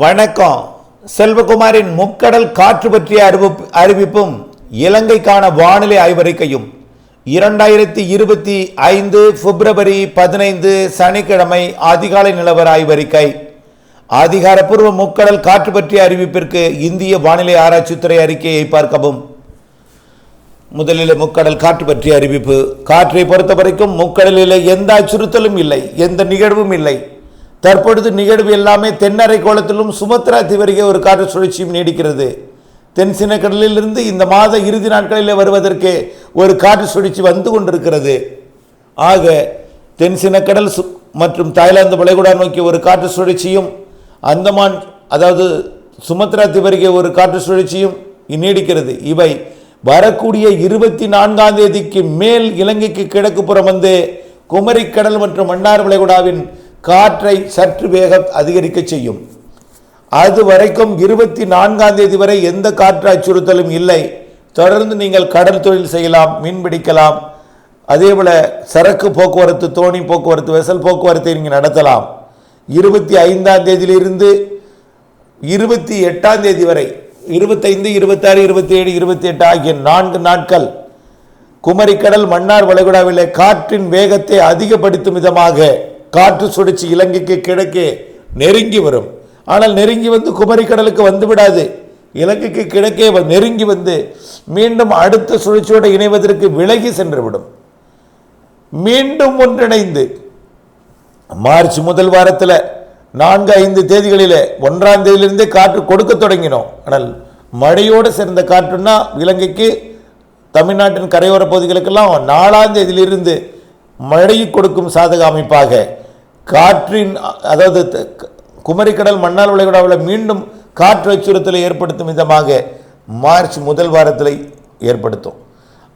வணக்கம். செல்வகுமாரின் முக்கடல் காற்று பற்றிய அறிவிப்பு அறிவிப்பும் இலங்கைக்கான வானிலை ஆய்வறிக்கையும். இரண்டாயிரத்தி இருபத்தி ஐந்து பிப்ரவரி பதினைந்து சனிக்கிழமை அதிகாலை நிலவர ஆய்வறிக்கை. அதிகாரப்பூர்வ முக்கடல் காற்று பற்றிய அறிவிப்பிற்கு இந்திய வானிலை ஆராய்ச்சித்துறை அறிக்கையை பார்க்கவும். முதலில் முக்கடல் காற்று பற்றிய அறிவிப்பு. காற்றை பொறுத்தவரைக்கும் முக்கடலில் எந்த அச்சுறுத்தலும் இல்லை எந்த நிகழ்வும் இல்லை. தற்பொழுது நிகழ்வு எல்லாமே தென்னரை கோலத்திலும் சுமத்ரா திவருகே ஒரு காற்று சுழற்சியும் நீடிக்கிறது. தென் சினக்கடலிலிருந்து இந்த மாத இறுதி நாட்களில் வருவதற்கு ஒரு காற்று சுழற்சி வந்து கொண்டிருக்கிறது. ஆக தென் சினக்கடல் சு மற்றும் தாய்லாந்து வளைகுடா நோக்கி ஒரு காற்று சுழற்சியும் அந்தமான் அதாவது சுமத்ரா திவருகே ஒரு காற்று சுழற்சியும் நீடிக்கிறது. இவை வரக்கூடிய இருபத்தி நான்காம் தேதிக்கு மேல் இலங்கைக்கு கிழக்கு புறம் வந்து குமரிக்கடல் மற்றும் மன்னார் வளைகுடாவின் காற்றை சற்று வேகம் அதிகரிக்க செய்யும். அது வரைக்கும் இருபத்தி நான்காம் தேதி வரை எந்த காற்று அச்சுறுத்தலும் இல்லை. தொடர்ந்து நீங்கள் கடல் தொழில் செய்யலாம் மீன் பிடிக்கலாம். அதேபோல சரக்கு போக்குவரத்து தோணி போக்குவரத்து வெசல் போக்குவரத்தை நீங்கள் நடத்தலாம். இருபத்தி ஐந்தாம் தேதியிலிருந்து இருபத்தி எட்டாம் தேதி வரை இருபத்தைந்து இருபத்தாறு இருபத்தி ஏழு இருபத்தி எட்டு ஆகிய நான்கு நாட்கள் குமரிக்கடல் மன்னார் வளைகுடாவிலே காற்றின் வேகத்தை அதிகப்படுத்தும் விதமாக காற்று சுழற்சி இலங்கைக்கு கிழக்கே நெருங்கி வரும். ஆனால் நெருங்கி வந்து குமரிக்கடலுக்கு வந்து விடாது. இலங்கைக்கு கிழக்கே நெருங்கி வந்து மீண்டும் அடுத்த சுழற்சியோடு இணைவதற்கு விலகி சென்றுவிடும். மீண்டும் ஒன்றிணைந்து மார்ச் முதல் வாரத்தில் நான்கு ஐந்து தேதிகளில் ஒன்றாம் தேதியிலிருந்தே காற்று கொடுக்க தொடங்கினோம். ஆனால் மழையோடு சேர்ந்த காற்றுன்னா இலங்கைக்கு தமிழ்நாட்டின் கரையோர பகுதிகளுக்கெல்லாம் நாலாம் தேதியிலிருந்து மழை கொடுக்கும் சாதக அமைப்பாக காற்றின் அதாவது த- குமரிக்கடல் மன்னார் விளைகுடாவில் மீண்டும் காற்று அச்சுறுத்தலை ஏற்படுத்தும் விதமாக மார்ச் முதல் வாரத்தில் ஏற்படுத்தும்.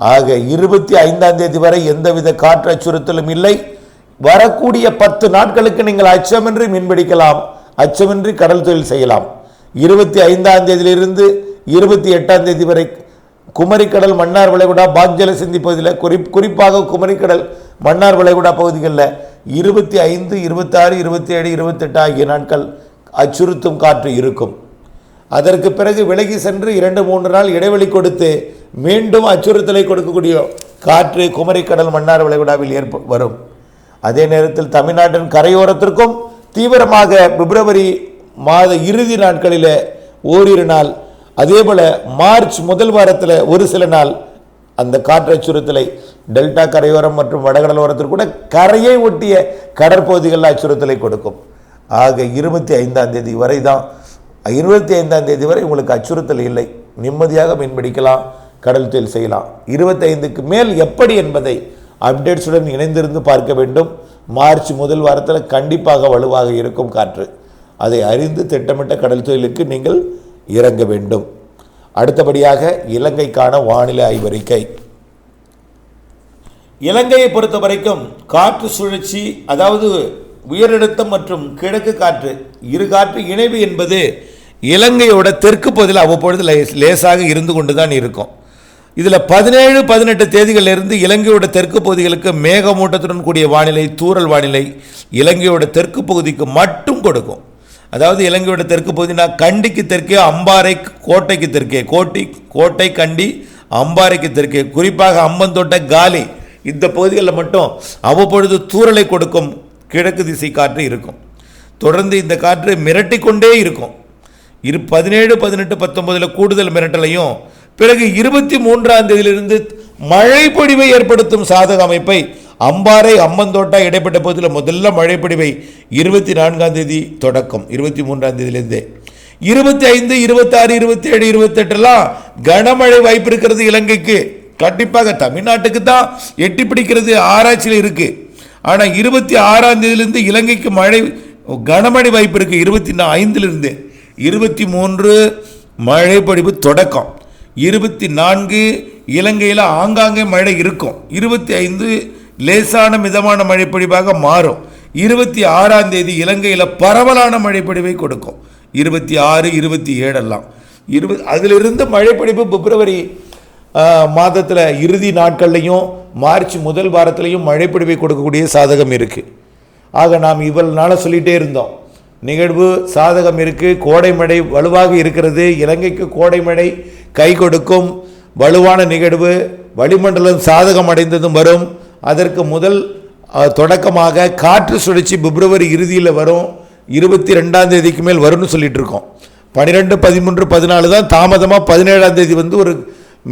ஆக இருபத்தி ஐந்தாம் தேதி வரை எந்தவித காற்று அச்சுறுத்தலும் இல்லை. வரக்கூடிய பத்து நாட்களுக்கு நீங்கள் அச்சமின்றி மீன்பிடிக்கலாம் அச்சமின்றி கடல் தொழில் செய்யலாம். இருபத்தி ஐந்தாம் தேதியிலிருந்து இருபத்தி எட்டாம் தேதி வரை குமரிக்கடல் மன்னார் வளைகுடா பாக்ஜல சிந்தி பகுதியில் குறி குறிப்பாக குமரிக்கடல் மன்னார் வளைகுடா பகுதிகளில் இருபத்தி ஐந்து இருபத்தாறு இருபத்தி ஏழு இருபத்தெட்டு ஆகிய நாட்கள் அச்சுறுத்தும் காற்று இருக்கும். அதற்கு பிறகு விலகி சென்று இரண்டு மூன்று நாள் இடைவெளி கொடுத்து மீண்டும் அச்சுறுத்தலை கொடுக்கக்கூடிய காற்று குமரிக்கடல் மன்னார் வளைகுடாவில் ஏற்ப வரும். அதே நேரத்தில் தமிழ்நாட்டின் கரையோரத்திற்கும் தீவிரமாக பிப்ரவரி மாத இறுதி நாட்களில் ஓரிரு நாள் அதேபோல் மார்ச் முதல் வாரத்தில் ஒரு சில நாள் அந்த காற்று அச்சுறுத்தலை டெல்டா கரையோரம் மற்றும் வடகடலோரத்திற்கு கூட கரையை ஒட்டிய கடற்பகுதிகளில் அச்சுறுத்தலை கொடுக்கும். ஆக இருபத்தி ஐந்தாம் தேதி வரை தான் இருபத்தி ஐந்தாம் தேதி வரை உங்களுக்கு அச்சுறுத்தல் இல்லை. நிம்மதியாக மீன்பிடிக்கலாம் கடல் தொழில் செய்யலாம். இருபத்தைந்துக்கு மேல் எப்படி என்பதை அப்டேட்ஸுடன் இணைந்திருந்து பார்க்க வேண்டும். மார்ச் முதல் வாரத்தில் கண்டிப்பாக வலுவாக இருக்கும் காற்று. அதை அறிந்து திட்டமிட்ட கடல் தொழிலுக்கு நீங்கள் இறங்க வேண்டும். அடுத்தபடியாக இலங்கைக்கான வானிலை ஆய்வறிக்கை. இலங்கையை பொறுத்த வரைக்கும் காற்று சுழற்சி அதாவது உயரழுத்தம் மற்றும் கிழக்கு காற்று இரு காற்று இணைவு என்பது இலங்கையோட தெற்கு பகுதியில் அவ்வப்பொழுது லேசாக இருந்து கொண்டு தான் இருக்கும். இதில் பதினேழு பதினெட்டு தேதிகளிலிருந்து இலங்கையோட தெற்கு பகுதிகளுக்கு மேகமூட்டத்துடன் கூடிய வானிலை தூறல் வானிலை இலங்கையோட தெற்கு பகுதிக்கு மட்டும் கொடுக்கும். அதாவது இலங்கையோட தெற்கு பகுதினா கண்டிக்கு தெற்கே அம்பாறை கோட்டைக்கு தெற்கே. கோட்டி கோட்டை கண்டி அம்பாறைக்கு தெற்கே. குறிப்பாக அம்பந்தோட்ட காலி. இந்த பகுதிகளில் மட்டும் அவ்வப்பொழுது தூறலை கொடுக்கும் கிழக்கு திசை காற்று இருக்கும். தொடர்ந்து இந்த காற்று மிரட்டி கொண்டே இருக்கும். இரு பதினேழு பதினெட்டு பத்தொன்பதில் கூடுதல் மிரட்டலையும் பிறகு இருபத்தி மூன்றாம் தேதியிலிருந்து மழை பொழிவை ஏற்படுத்தும் சாதக அமைப்பை அம்பாறை அம்மந்தோட்டா இடைப்பட்ட பகுதியில் முதல்ல மழை இருபத்தி நான்காம் தேதி தொடக்கம் இருபத்தி மூன்றாம் தேதியிலேருந்தே. இருபத்தி ஐந்து இருபத்தாறு இருபத்தி ஏழு இருபத்தெட்டுலாம் கனமழை வாய்ப்பு இருக்கிறது இலங்கைக்கு. கண்டிப்பாக தமிழ்நாட்டுக்கு தான் எட்டி பிடிக்கிறது ஆராய்ச்சியில் இருக்கு. ஆனால் இருபத்தி ஆறாம் தேதியிலிருந்து இலங்கைக்கு மழை கனமழை வாய்ப்பு இருக்கு இருபத்தி ஐந்திலிருந்து இருபத்தி மூன்று மழை தொடக்கம். இருபத்தி நான்கு இலங்கையில் ஆங்காங்கே மழை இருக்கும். இருபத்தி ஐந்து லேசான மிதமான மழைப்பொழிவாக மாறும். இருபத்தி ஆறாம் தேதி இலங்கையில் பரவலான மழைப்பொழிவை கொடுக்கும். இருபத்தி ஆறு இருபத்தி ஏழெல்லாம் இருபது அதிலிருந்து மழைப்பொழிவு பிப்ரவரி மாதத்தில் இறுதி நாட்கள்லையும் மார்ச் முதல் வாரத்திலையும் மழைப்பொழிவை கொடுக்கக்கூடிய சாதகம் இருக்குது ஆக நாம் இவ்வளவு நாளாக சொல்லிகிட்டே இருந்தோம். நிகழ்வு சாதகம் இருக்குது கோடை மழை வலுவாக இருக்கிறது. இலங்கைக்கு கோடை மழை கை கொடுக்கும் வலுவான நிகழ்வு. வளிமண்டலம் சாதகம் அடைந்ததும் வரும். அதற்கு முதல் தொடக்கமாக காற்று சுழற்சி பிப்ரவரி இறுதியில் வரும். இருபத்தி ரெண்டாம் தேதிக்கு மேல் வரும்னு சொல்லிட்டு இருக்கோம் பன்னிரெண்டு பதிமூன்று பதினாலு தான் தாமதமாக பதினேழாம் தேதி வந்து ஒரு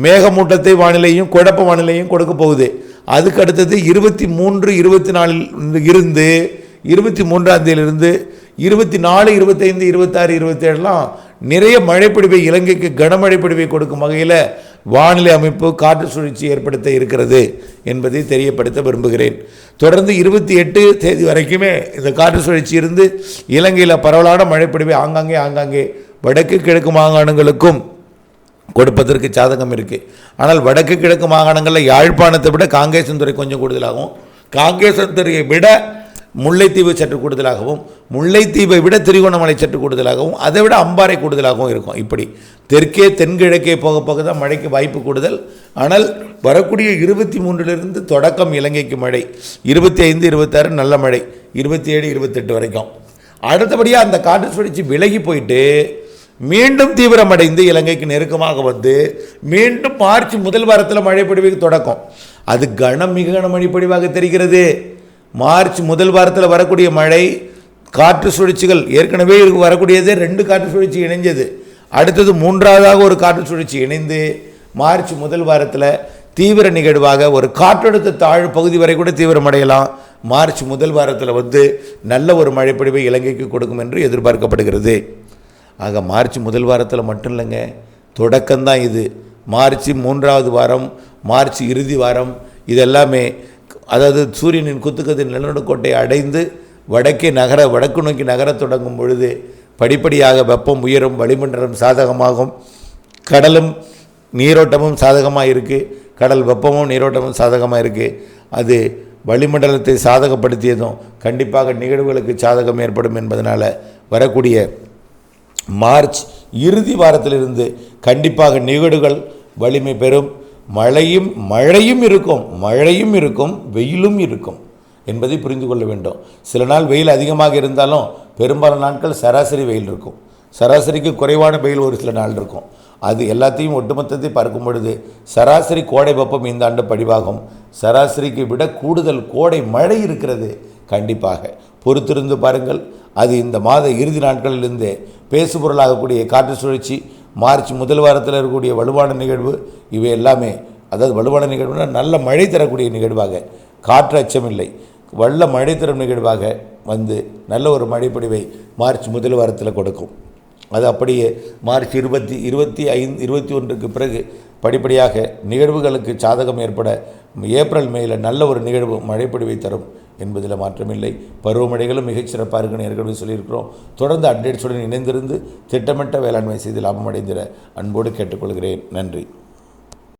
மேகமூட்டத்தை வானிலையும் குழப்ப வானிலையும் கொடுக்க போகுது. அதுக்கு அடுத்தது இருபத்தி மூன்று இருபத்தி நாலில் இருந்து இருபத்தி மூன்றாம் தேதியிலிருந்து இருபத்தி நாலு இருபத்தைந்து இருபத்தாறு இருபத்தேழுலாம் நிறைய மழைப்பிடிவை இலங்கைக்கு கனமழை பிடிவை கொடுக்கும் வகையில் வானிலை அமைப்பு காற்று சுழற்சி ஏற்படுத்த இருக்கிறது என்பதை தெரியப்படுத்த விரும்புகிறேன். தொடர்ந்து இருபத்தி எட்டு தேதி வரைக்குமே இந்த காற்று சுழற்சி இருந்து இலங்கையில் பரவலான மழைப்பொழிவை ஆங்காங்கே ஆங்காங்கே வடக்கு கிழக்கு மாகாணங்களுக்கும் கொடுப்பதற்கு சாதகம் இருக்குது ஆனால் வடக்கு கிழக்கு மாகாணங்களில் யாழ்ப்பாணத்தை விட காங்கேசன்துறை கொஞ்சம் கூடுதலாகும். காங்கேசன் துறையை விட முல்லைத்தீவு சற்று கூடுதலாகவும் முல்லைத்தீவை விட திரிகோணமலை சற்று கூடுதலாகவும் அதை விட அம்பாறை கூடுதலாகவும் இருக்கும். இப்படி தெற்கே தென்கிழக்கே போக போக தான் மழைக்கு வாய்ப்பு கூடுதல். ஆனால் வரக்கூடிய இருபத்தி மூன்றிலிருந்து தொடக்கம் இலங்கைக்கு மழை. இருபத்தி ஐந்து இருபத்தாறு நல்ல மழை. இருபத்தி ஏழு இருபத்தெட்டு வரைக்கும். அடுத்தபடியாக அந்த காற்று சுழற்சி விலகி போயிட்டு மீண்டும் தீவிரமடைந்து இலங்கைக்கு நெருக்கமாக வந்து மீண்டும் மார்ச் முதல் வாரத்தில் மழை பொழிவுக்கு தொடக்கம். அது கனம் மிக கனமழை பொழிவாக தெரிகிறது. மார்ச் முதல் வாரத்தில் வரக்கூடிய மழை காற்று சுழற்சிகள் ஏற்கனவே இருக்கு- வரக்கூடியதே ரெண்டு காற்று சுழற்சி இணைஞ்சது. அடுத்தது மூன்றாவதாக ஒரு காற்று சுழற்சி இணைந்து மார்ச் முதல் வாரத்தில் தீவிர நிகழ்வாக ஒரு காற்றழுத்த தாழ் பகுதி வரை கூட தீவிரமடையலாம். மார்ச் முதல் வாரத்தில் வந்து நல்ல ஒரு மழைப்பொழிவை இலங்கைக்கு கொடுக்கும் என்று எதிர்பார்க்கப்படுகிறது. ஆக மார்ச் முதல் வாரத்தில் மட்டும் இல்லைங்க தொடக்கம்தான் இது. மார்ச் மூன்றாவது வாரம் மார்ச் இறுதி வாரம் இதெல்லாமே அதாவது சூரியனின் குத்துக்கத்தின் நிலநடுக்கோட்டை அடைந்து வடக்கே நகர வடக்கு நோக்கி நகரத் தொடங்கும் பொழுது படிப்படியாக வெப்பம் உயரும் வளிமண்டலம் சாதகமாகும் கடலும் நீரோட்டமும் சாதகமாக இருக்குது கடல் வெப்பமும் நீரோட்டமும் சாதகமாக இருக்குது அது வளிமண்டலத்தை சாதகப்படுத்தியதும் கண்டிப்பாக நிகழ்வுகளுக்கு சாதகம் ஏற்படும் என்பதனால் வரக்கூடிய மார்ச் இறுதி வாரத்திலிருந்து கண்டிப்பாக நிகழ்வுகள் வலிமை பெறும். மழையும் மழையும் இருக்கும் மழையும் இருக்கும் வெயிலும் இருக்கும் என்பதை புரிந்து கொள்ள வேண்டும். சில நாள் வெயில் அதிகமாக இருந்தாலும் பெரும்பாலான நாட்கள் சராசரி வெயில் இருக்கும். சராசரிக்கு குறைவான வெயில் ஒரு சில நாள் இருக்கும். அது எல்லாத்தையும் ஒட்டுமொத்தத்தை பார்க்கும் பொழுது சராசரி கோடை வெப்பம் இந்த ஆண்டு படிவாகும் சராசரிக்கு விட கூடுதல் கோடை மழை இருக்கிறது கண்டிப்பாக. பொறுத்திருந்து பாருங்கள். அது இந்த மாத இறுதி நாட்களிலிருந்தே பேசுபொருளாகக்கூடிய காற்று சுழற்சி மார்ச் முதல் வாரத்தில் இருக்கக்கூடிய வலுவான நிகழ்வு இவை எல்லாமே அதாவது வலுவான நிகழ்வுனா நல்ல மழை தரக்கூடிய நிகழ்வாக காற்று அச்சமில்லை வல்ல மழை தரும் நிகழ்வாக வந்து நல்ல ஒரு மழைப்பொழிவை மார்ச் முதல் வாரத்தில் கொடுக்கும். அது அப்படியே மார்ச் இருபத்தி இருபத்தி ஐந்து இருபத்தி ஒன்றுக்கு பிறகு படிப்படியாக நிகழ்வுகளுக்கு சாதகம் ஏற்பட ஏப்ரல் மேல நல்ல ஒரு நிகழ்வு மழைப்பொழிவை தரும். என்பதில் மாற்றமில்லை. பருவமழைகளும் மிகச்சிறப்பாக இருக்குன்னு ஏற்கனவே சொல்லியிருக்கிறோம். தொடர்ந்து அப்டேட்ஸுடன் இணைந்திருந்து திட்டமிட்ட வேளாண்மை செய்து லாபமடைந்திட அன்போடு கேட்டுக்கொள்கிறேன். நன்றி.